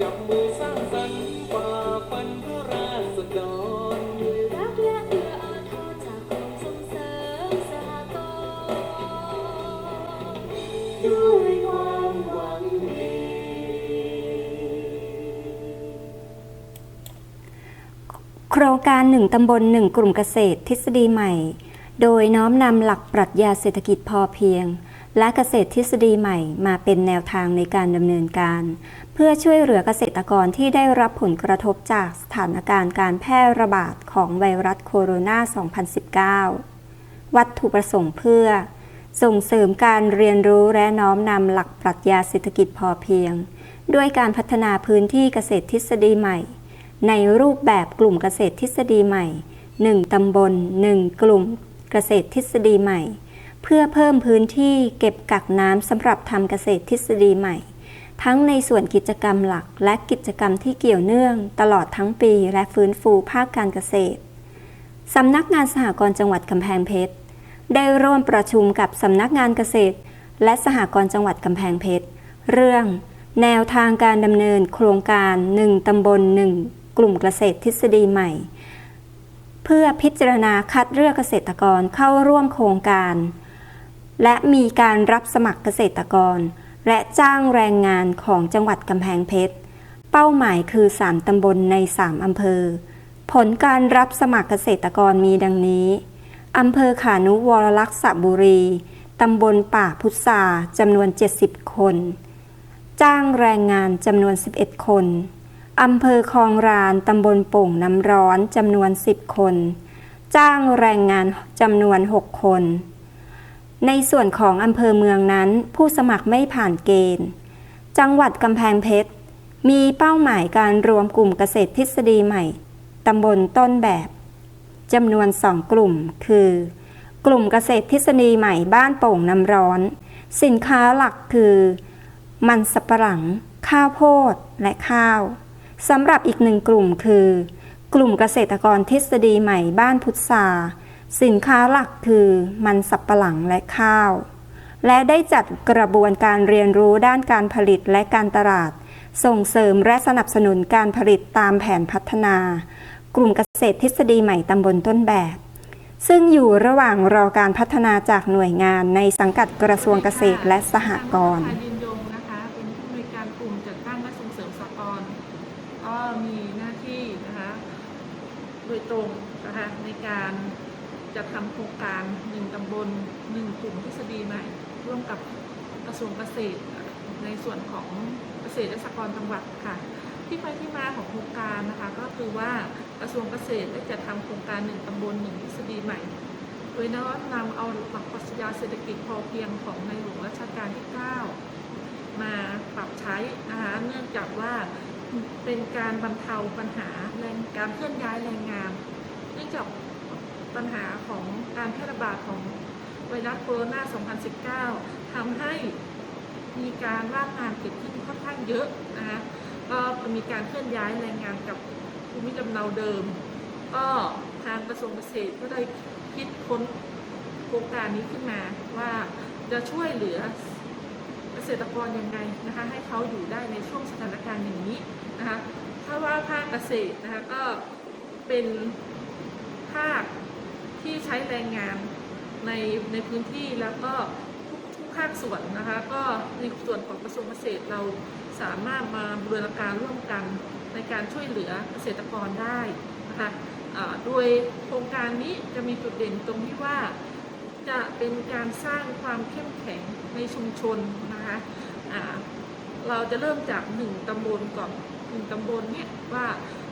จับมือสร้างสรรค์ฝ่าฟันพื่ราษฎรด้วยรักและเอื้ออาทรจากกรมส่งเสริมสหกรณ์ด้วยความหวังดี โครงการหนึ่งตำบลหนึ่งกลุ่มเกษตรทฤษฎีใหม่ โดยน้อมนำหลักปรัชญาเศรษฐกิจพอเพียง และเกษตรทฤษฎีใหม่มาเป็นแนวทางในการดำเนินการ เพื่อช่วยเหลือเกษตรกรที่ได้รับผลกระทบจากสถานการณ์การแพร่ระบาดของไวรัสโคโรนา 2019 วัตถุประสงค์เพื่อ ส่งเสริมการเรียนรู้และน้อมนำหลักปรัชญาเศรษฐกิจพอเพียง ด้วยการพัฒนาพื้นที่เกษตรทฤษฎีใหม่ ในรูปแบบกลุ่มเกษตรทฤษฎีใหม่ 1 ตำบล 1 กลุ่มเกษตรทฤษฎีใหม่ เพื่อเพิ่มพื้นที่เก็บกักน้ำสำหรับทำเกษตรทฤษฎีใหม่ ทั้งในส่วนกิจกรรมหลักและกิจกรรมที่เกี่ยวเนื่อง ตลอดทั้งปีและฟื้นฟูภาคการเกษตรสำนักงานสหกรณ์จังหวัดกำแพงเพชร ได้ร่วมประชุมกับสำนักงานเกษตร และสหกรณ์จังหวัดกำแพงเพชร เรื่อง แนวทางการดำเนินโครงการ 1 ตำบล 1 กลุ่มเกษตรทฤษฎีใหม่ เพื่อพิจารณาคัดเลือกเกษตรกรเข้าร่วมโครงการ และมีการรับสมัครเกษตรกร และจ้างแรงงานของจังหวัดกำแพงเพชร เป้าหมายคือ 3 ตำบลใน 3 อำเภอ ผลการรับสมัครเกษตรกรมีดังนี้ อำเภอขานุวรลักษบุรี ตำบลป่าพุทราจำนวน 70 คน จ้างแรงงานจำนวน 11 คน อำเภอคลองรานตำบลโป่งน้ำร้อนจำนวน 10 คน จ้างแรงงานจำนวน 6 คน ในส่วนของอำเภอเมืองนั้น ผู้สมัครไม่ผ่านเกณฑ์ จังหวัดกำแพงเพชร มีเป้าหมายการรวมกลุ่มเกษตรทฤษฎีใหม่ตำบลต้นแบบจำนวน2กลุ่ม คือ กลุ่มเกษตรทฤษฎีใหม่บ้านโป่งน้ำร้อน สินค้าหลักคือ มันสับปะหลัง ข้าวโพดและข้าวสำหรับอีกหนึ่งกลุ่มคือ กลุ่มเกษตรกรทฤษฎีใหม่บ้านพุทรา สินค้าหลักคือมันสับปะหลังและข้าว และได้จัดกระบวนการเรียนรู้ด้านการผลิตและการตลาด ส่งเสริมและสนับสนุนการผลิตตามแผนพัฒนา กลุ่มเกษตรทฤษฎีใหม่ตำบลต้นแบบ ซึ่งอยู่ระหว่างรอการพัฒนาจากหน่วยงานในสังกัดกระทรวงเกษตรและสหกรณ์นายยืนยงนะคะเป็นผู้อำนการกลุ่มจัดตั้งและส่งเสริมสหกรณ์ก็มีหน้าที่นะคะโดยตรงนะคะในการ จะทำโครงการหนึ่งตำบลหนึ่งกลุ่มทฤษฎีใหม่ ร่วมกับกระทรวงเกษตร ในส่วนของเกษตรและสหกรณ์จังหวัดค่ะ ที่ไปที่มาของโครงการนะคะก็คือว่ากระทรวงเกษตรได้จัดทำโครงการหนึ่งตำบลหนึ่งทฤษฎีใหม่ โดยน้อมนำเอาหลักปรัชญาเศรษฐกิจพอเพียงของในหลวงรัชกาลที่ 9 มาปรับใช้นะคะเนื่องจากว่าเป็นการบรรเทาปัญหาแรงการเคลื่อนย้ายแรงงาน ปัญหาของการแพร่ระบาดของไวรัสโคโรนา 2019ทำให้มีการว่างงานเกิดขึ้นค่อนข้างเยอะนะคะก็มีการเคลื่อนย้ายแรงงานกับภูมิลำเนาเดิม ก็ทางกระทรวงเกษตรก็ได้คิดค้นโครงการนี้ขึ้นมาว่าจะช่วยเหลือเกษตรกรยังไงนะคะให้เขาอยู่ได้ในช่วงสถานการณ์อย่างนี้นะคะถ้าว่าภาคเกษตรนะคะก็เป็นภาค ที่ใช้แรงงานในในพื้นที่แล้วก็ทุกทุกภาคส่วนนะคะก็ในส่วนของกระทรวงเกษตรเราสามารถมาบูรณาการร่วมกันในการช่วยเหลือเกษตรกรได้นะคะโดยโครงการนี้จะมีจุดเด่นตรงที่ว่า จะเป็นการสร้างความเข้มแข็งในชุมชนนะคะอ่าเราจะเริ่มจากหนึ่งตำบลก่อนหนึ่งตำบลเนี่ยว่า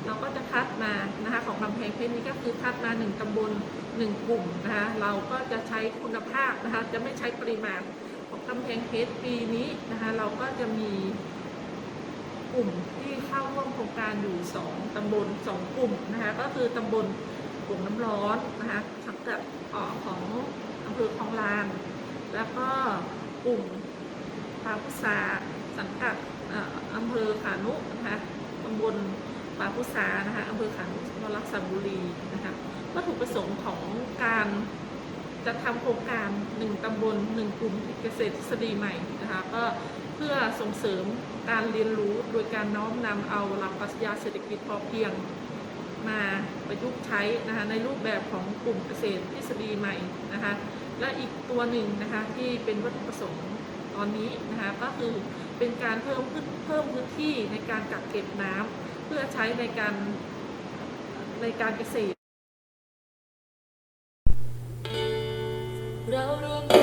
เราก็จะคัดมานะคะของกำแพงเพชรนี่ก็คือคัดมาหนึ่งตำบลหนึ่งกลุ่มนะคะเราก็จะใช้คุณภาพนะคะจะไม่ใช้ปริมาณของกำแพงเพชรปีนี้นะคะเราก็จะมีกลุ่มที่เข้าร่วมโครงการอยู่ 2ตำบล2กลุ่มนะคะก็คือตำบลกลุ่มน้ำร้อนนะคะสังกัดของอำเภอคลองลาน แล้วก็กลุ่มปาพุษาสังกัดเอ่ออำเภอขานุนะคะตำบล ป่าพุซานะคะอำเภอขันนรักษบุรีนะคะวัตถุประสงค์ของการจะทำโครงการ 1 ตำบล 1 กลุ่มเกษตรทฤษฎีใหม่นะคะก็เพื่อส่งเสริมการเรียนรู้โดยการน้อมนำเอาหลักปรัชญาเศรษฐกิจพอเพียงมาประยุกต์ใช้นะคะในรูปแบบของกลุ่มเกษตรทฤษฎีใหม่นะคะและอีกตัวหนึ่งนะคะที่เป็นวัตถุประสงค์ตอนนี้นะคะก็คือเป็นการเพิ่มขึ้นเพิ่มพื้นที่ในการกักเก็บน้ำ เพื่อใช้ในการในการเกษตรเรารวม